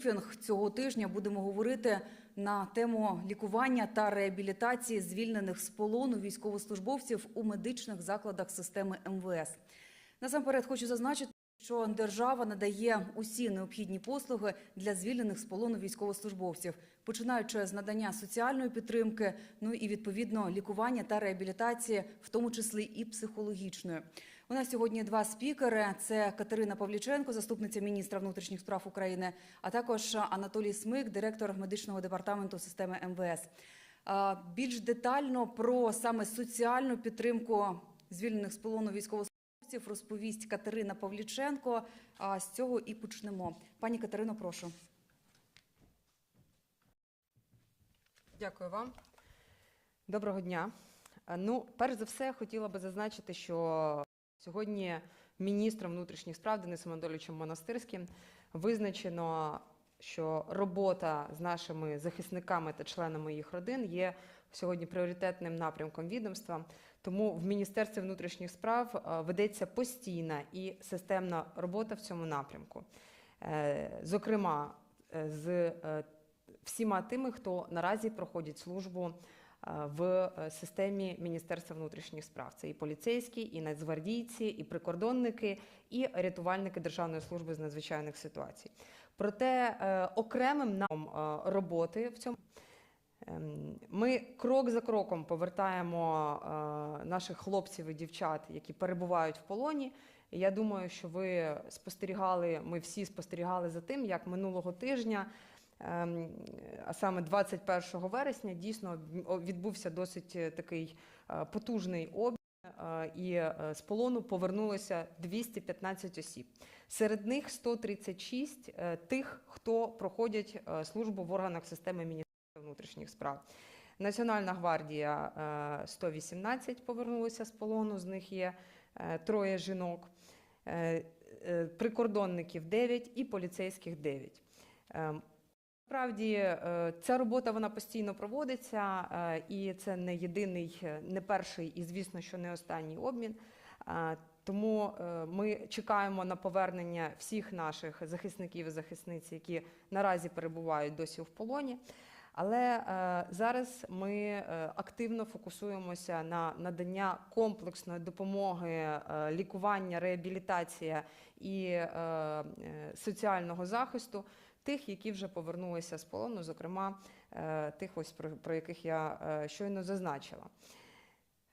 Брифінг цього тижня будемо говорити на тему лікування та реабілітації звільнених з полону військовослужбовців у медичних закладах системи МВС. Насамперед хочу зазначити, що держава надає усі необхідні послуги для звільнених з полону військовослужбовців, починаючи з надання соціальної підтримки, ну і відповідно лікування та реабілітації, в тому числі і психологічної. У нас сьогодні два спікери: це Катерина Павліченко, заступниця міністра внутрішніх справ України, а також Анатолій Смик, директор медичного департаменту системи МВС. Більш детально про саме соціальну підтримку звільнених з полону військовослужбовців розповість Катерина Павліченко. А з цього і почнемо. Пані Катерино, прошу. Дякую вам. Доброго дня. Ну, перш за все, хотіла би зазначити, що сьогодні міністром внутрішніх справ Денисом Анатолійовичем Монастирським визначено, що робота з нашими захисниками та членами їх родин є сьогодні пріоритетним напрямком відомства. Тому в Міністерстві внутрішніх справ е, ведеться постійна і системна робота в цьому напрямку. Е, Зокрема, е, з всіма тими, хто наразі проходить службу в е, системі Міністерства внутрішніх справ. Це і поліцейські, і нацгвардійці, і прикордонники, і рятувальники Державної служби з надзвичайних ситуацій. Проте е, окремим нам е, роботи в цьому. ем, Ми крок за кроком повертаємо наших хлопців і дівчат, які перебувають в полоні. Я думаю, що ви спостерігали, ми всі спостерігали за тим, як минулого тижня а саме 21 вересня дійсно відбувся досить е, такий е, потужний обмін, е, і з полону повернулося 215 осіб. Серед них 136 е, тих, хто проходять службу в органах системи Міністерства внутрішніх справ. Національна гвардія е, 118 повернулися з полону, з них є троє жінок, прикордонників 9 і поліцейських 9. Насправді е, ця робота вона постійно проводиться, е, і це не єдиний, е, не перший і, звісно, що не останній обмін. Тому ми чекаємо на повернення всіх наших захисників і захисниць, які наразі перебувають досі в полоні. Але зараз ми активно фокусуємося на надання комплексної допомоги, лікування, реабілітація і соціального захисту тих, які вже повернулися з полону, зокрема е, тих, ось про, яких я е, щойно зазначила.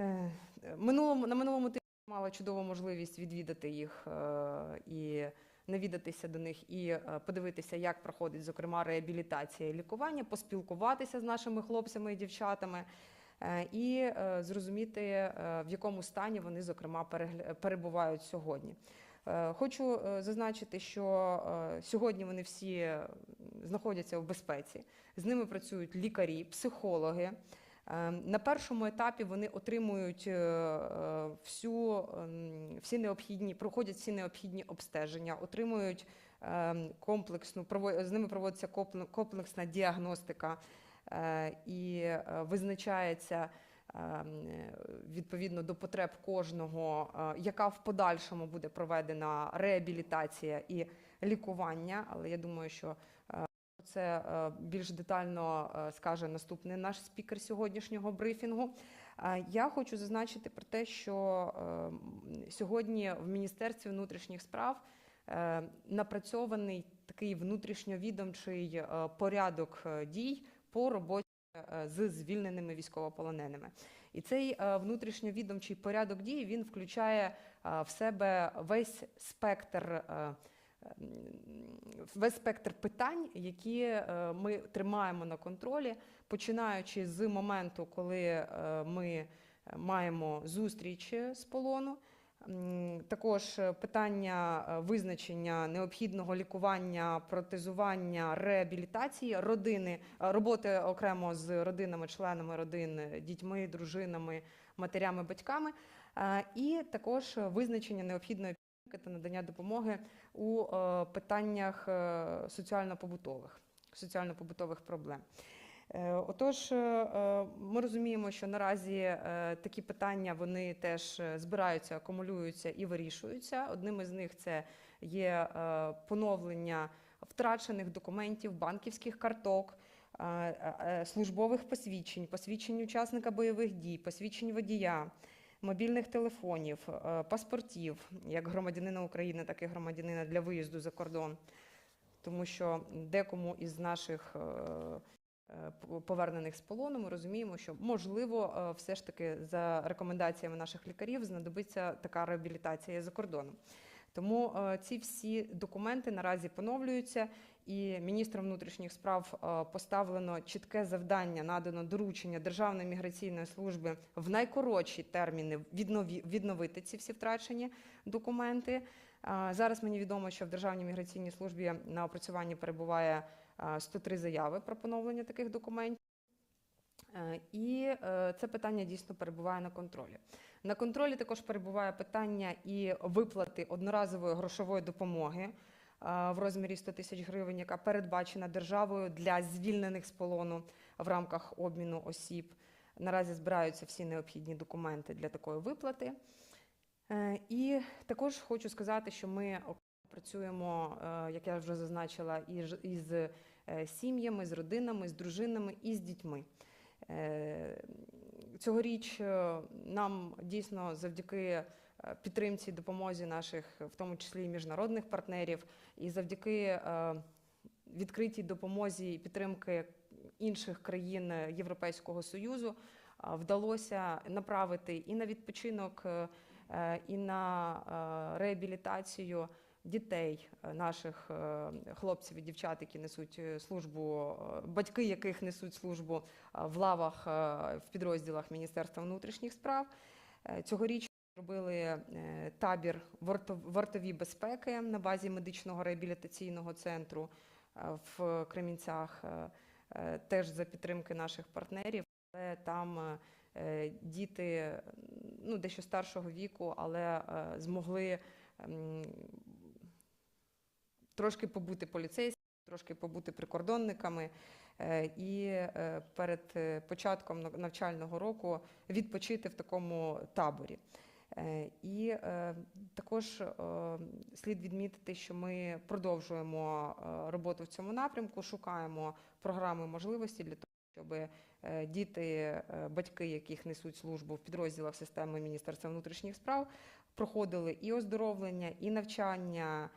Е, Минулому, на минулому тижні мала чудову можливість відвідати їх і навідатися до них і подивитися, як проходить, зокрема, реабілітація і лікування, поспілкуватися з нашими хлопцями і дівчатами. І зрозуміти, в якому стані вони, зокрема, перебувають сьогодні. Е, Хочу е, зазначити, що е, сьогодні вони всі знаходяться в безпеці. З ними працюють лікарі, психологи. На першому етапі вони отримують всю, ем, всі необхідні, проходять всі необхідні обстеження, отримують ем, комплексну, з ними проводиться комплексна діагностика і визначається відповідно до потреб кожного, е, яка в подальшому буде проведена реабілітація і лікування. Але я думаю, що е, це е, більш детально скаже наступний наш спікер сьогоднішнього брифінгу. Я хочу зазначити про те, що сьогодні в Міністерстві внутрішніх справ напрацьований такий внутрішньовідомчий порядок дій по роботі з звільненими військовополоненими. І цей е, внутрішньовідомчий порядок дій він включає е, в себе весь спектр. е, Весь спектр питань, які е, ми тримаємо на контролі, починаючи з моменту, коли е, ми маємо зустріч з полону, Також е, питання е, визначення необхідного лікування, протезування, реабілітації родини, е, роботи окремо з родинами, членами родин, дітьми, дружинами, матерями, батьками, і також визначення необхідної підтримки та надання допомоги у питаннях соціально-побутових, соціально-побутових проблем. Е, Отож, е, е, ми розуміємо, що наразі такі питання вони теж збираються, акумулюються і вирішуються. Одним із них це є поновлення втрачених документів, банківських карток, службових посвідчень, посвідчень учасника бойових дій, посвідчень водія, мобільних телефонів, паспортів, як громадянина України, так і громадянина для виїзду за кордон. Тому що декому із наших повернених з полону ми розуміємо, що можливо, е, все ж таки за рекомендаціями наших лікарів знадобиться така реабілітація за кордоном. Тому е, ці всі документи наразі поновлюються, і міністром внутрішніх справ е, поставлено чітке завдання, надано доручення Державної міграційної служби в найкоротші терміни відновити ці всі втрачені документи. Зараз мені відомо, що в Державній міграційній службі на опрацюванні перебуває 103 заяви про поновлення таких документів. Е, І е, це питання дійсно перебуває на контролі. На контролі також перебуває питання і виплати одноразової грошової допомоги е, в розмірі 100 тисяч гривень, яка передбачена державою для звільнених з полону в рамках обміну осіб. Наразі збираються всі необхідні документи для такої виплати. І також хочу сказати, що ми працюємо, е, як я вже зазначила, із, е, сім'ями, з родинами, з дружинами і з дітьми. Е, Цьогоріч нам дійсно завдяки підтримці допомозі наших, в тому числі міжнародних партнерів, і завдяки відкритій допомозі і підтримки інших країн Європейського Союзу вдалося направити і на відпочинок, і на реабілітацію дітей е, наших е, хлопців і дівчат, які несуть е, службу, батьки яких несуть службу в лавах в підрозділах Міністерства внутрішніх справ. Цьогоріч робили е, табір варто- вартові безпеки на базі медичного реабілітаційного центру в Кремінцях, теж за підтримки наших партнерів. Але там діти ну, дещо старшого віку, але змогли трошки побути поліцейськими, трошки побути прикордонниками. е, І е, перед е, початком нав- навчального року відпочити в такому таборі. І також слід відмітити, що ми продовжуємо роботу в цьому напрямку, шукаємо програми можливості для того, щоб діти, батьки, яких несуть службу в підрозділах системи Міністерства внутрішніх справ, проходили і оздоровлення, і навчання,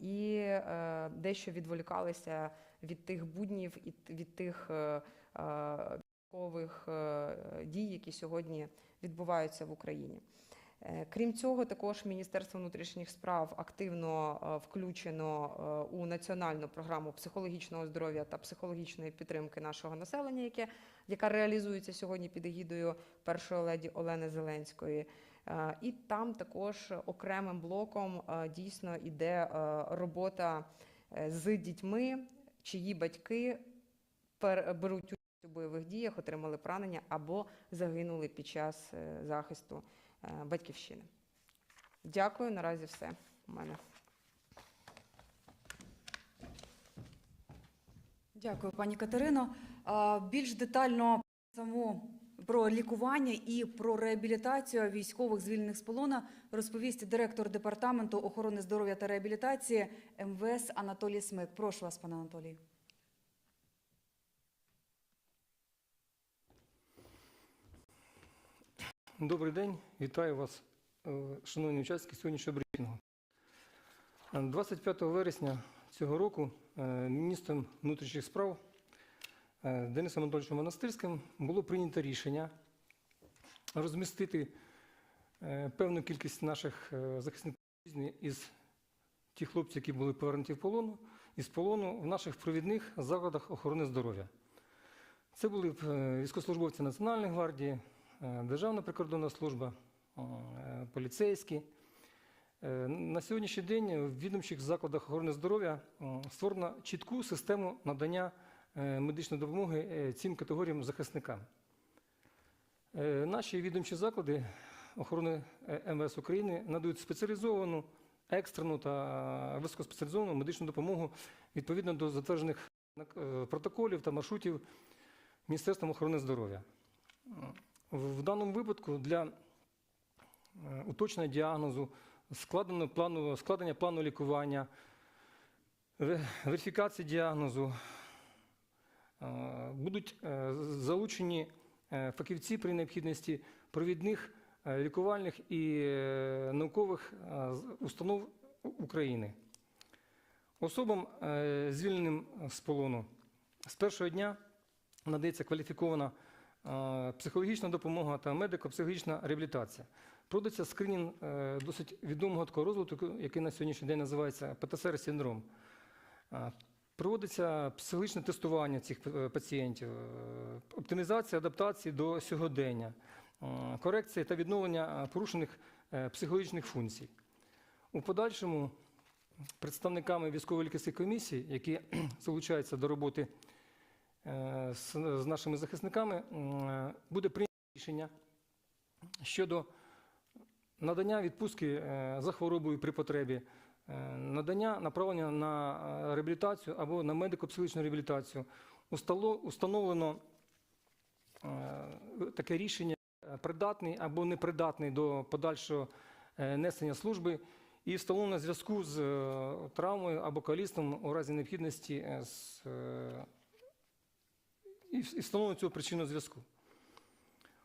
і е, дещо відволікалися від тих буднів і від тих е, е, військових е, дій, які сьогодні відбуваються в Україні. Е, Крім цього, також Міністерство внутрішніх справ активно е, включено е, у національну програму психологічного здоров'я та психологічної підтримки нашого населення, яке, яка реалізується сьогодні під егідою першої леді Олени Зеленської. Е, І там також окремим блоком е, дійсно іде е, робота з дітьми, чиї батьки беруть участь у бойових діях, отримали поранення або загинули під час захисту батьківщини. Дякую. Наразі все у мене. Дякую, пані Катерино. Більш детально саму про лікування і про реабілітацію військових звільнених з полону розповість директор департаменту охорони здоров'я та реабілітації МВС Анатолій Смик. Прошу вас, пане Анатолій. Добрий день, вітаю вас, е, шановні учасники сьогоднішнього брифінгу. Е, 25 вересня цього року е, міністром внутрішніх справ е, Денисом Анатольовичем Монастирським було прийнято рішення розмістити е, певну кількість наших е, захисників із тих хлопців, які були повернуті в полону, із полону в наших провідних закладах охорони здоров'я. Це були е, військовослужбовці Національної гвардії, е, Державна прикордонна служба, е, поліцейські. Е, На сьогоднішній день в відомчих закладах охорони здоров'я створено чітку систему надання е, медичної допомоги е, цим категоріям захисникам. Е, Наші відомчі заклади охорони е, МВС України надають спеціалізовану, екстрену та високоспеціалізовану медичну допомогу відповідно до затверджених е, протоколів та маршрутів Міністерством охорони здоров'я. В даному випадку для е, уточнення діагнозу, складення плану лікування, верифікації діагнозу. Е, Будуть е, залучені е, фахівці при необхідності провідних лікувальних і наукових установ України. Особам, звільненим з полону, з першого дня надається кваліфікована психологічна допомога та медико-психологічна реабілітація. Проводиться скринінг досить відомого такого розвитку, який на сьогоднішній день називається ПТСР-синдром. Проводиться психологічне тестування цих е, пацієнтів, е, оптимізація адаптації до сьогодення, е, корекція та відновлення порушених психологічних функцій. У подальшому представниками військово-лікарських комісій, які залучаються до роботи з, нашими захисниками, буде прийнято рішення щодо надання відпустки за хворобою при потребі, надання направлення на е, реабілітацію або на медико-психологічну реабілітацію. Установлено е, таке рішення е, придатний або непридатний до подальшого е, несення служби і встановлено зв'язку з е, травмою або калістом у разі необхідності е, з, е, і встановлено цю причину зв'язку.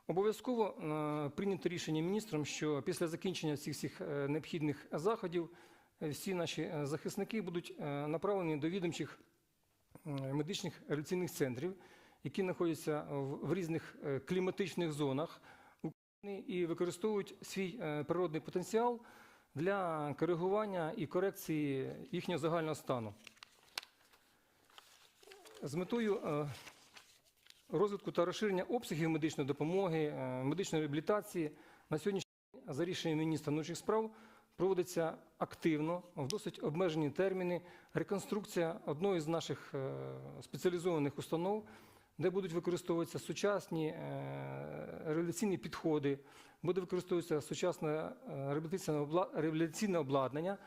Обов'язково е, прийнято рішення міністром, що після закінчення всіх всіх е, необхідних заходів е, всі наші е, захисники будуть е, направлені до відомчих е, медичних реабілітаційних центрів, які знаходяться в різних е, кліматичних зонах України і використовують свій е, природний потенціал для коригування і корекції їхнього загального стану. З метою е, розвитку та розширення обсягів медичної допомоги, е, медичної реабілітації на сьогоднішній день за рішенням міністра внутрішніх справ проводиться активно, в досить обмежені терміни, реконструкція одної з наших е, спеціалізованих установ, де будуть використовуватися сучасні е, реабілітаційні підходи, буде використовуватися сучасне е, реабілітаційне обладнання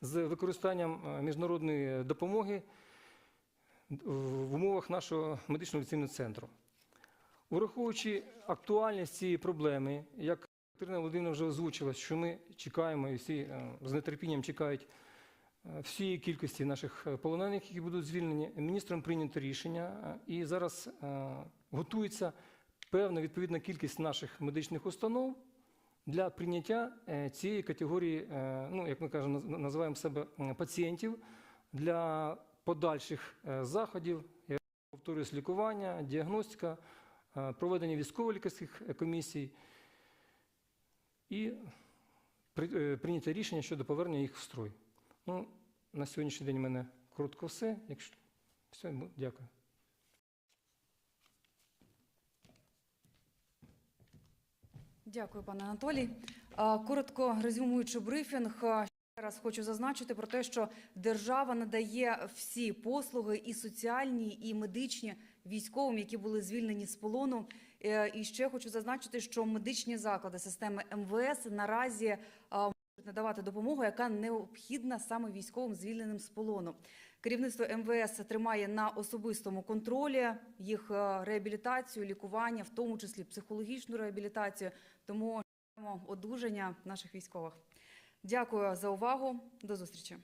з використанням міжнародної допомоги в умовах нашого медичного реабілітаційного центру. Враховуючи актуальність цієї проблеми, як Катерина Володимирівна вже озвучила, що ми чекаємо і всі е, з нетерпінням чекають е, всієї кількості наших е, полонених, які будуть звільнені, міністром прийнято рішення, і зараз готується певна відповідна кількість наших медичних установ для прийняття цієї категорії, ну як ми кажемо, називаємо себе пацієнтів для подальших заходів, я повторюсь, лікування, діагностика, проведення військово-лікарських комісій і е, рішення щодо повернення їх в строй. Ну, на сьогоднішній день у мене коротко все. Якщо все, ну, дякую. Дякую, пане Анатолій. Коротко резюмуючи брифінг, ще раз хочу зазначити про те, що держава надає всі послуги і соціальні, і медичні військовим, які були звільнені з полону. Е, І ще хочу зазначити, що медичні заклади системи МВС наразі можуть надавати допомогу, яка необхідна саме військовим звільненим з полону. Керівництво МВС тримає на особистому контролі їх е, реабілітацію, лікування, в тому числі психологічну реабілітацію. Тому одужання наших військових. Дякую за увагу. До зустрічі.